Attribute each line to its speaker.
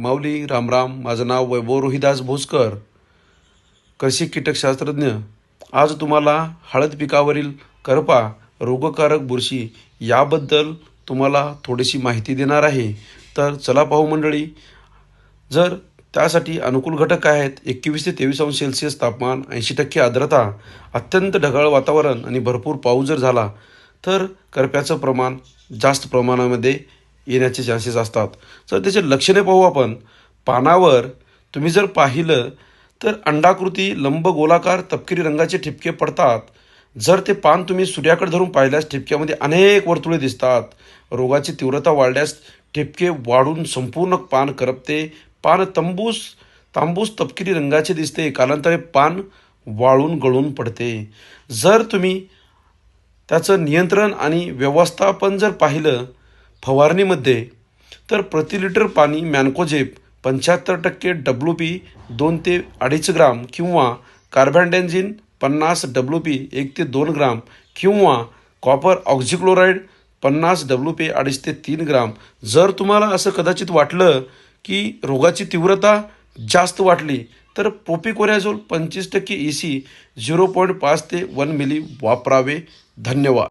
Speaker 1: माऊली रामराम माझं नाव वैभव रोहिदास भोसकर कृषी कीटकशास्त्रज्ञ. आज तुम्हाला हळद पिकावरील करपा रोगकारक बुरशी याबद्दल तुम्हाला थोडीशी माहिती देणार आहे. तर चला पाहू मंडळी. जर त्यासाठी अनुकूल घटक काय आहेत एकवीस ते तेवीस अंश सेल्सिअस तापमान ऐंशी टक्के आर्द्रता अत्यंत ढगाळ वातावरण आणि भरपूर पाऊस जर झाला तर करप्याचं प्रमाण जास्त प्रमाणामध्ये येण्याचे चान्सेस असतात. तर त्याचे लक्षणे पाहू आपण. पानावर तुम्ही जर पाहिलं तर अंडाकृती लंब गोलाकार तपकिरी रंगाचे ठिपके पडतात. जर ते पान तुम्ही सूर्याकडे धरून पाहिल्यास ठिपक्यामध्ये अनेक वर्तुळे दिसतात. रोगाची तीव्रता वाढल्यास ठिपके वाढून संपूर्ण पान करपते. पान तंबूस तांबूस तपकिरी रंगाचे दिसते. कालांतरे पान वाळून गळून पडते. जर तुम्ही त्याचं नियंत्रण आणि व्यवस्थापन जर पाहिलं फवारणीमध्ये. तर प्रति लिटर पाणी मॅनकोजेप पंच्याहत्तर टक्के डब्ल्यू पी दोन ते अडीच ग्राम किंवा कार्बॅन्डेन्झिन पन्नास डब्ल्यू पी एक ते दोन ग्राम किंवा कॉपर ऑक्झिक्लोराईड पन्नास डब्ल्यू पी अडीच ते तीन ग्राम. जर तुम्हाला असं कदाचित वाटलं की रोगाची तीव्रता जास्त वाटली तर प्रोपिकोरॅझोल पंचवीस टक्के ई सी झिरो पॉईंट पाच ते वन मिली वापरावे. धन्यवाद.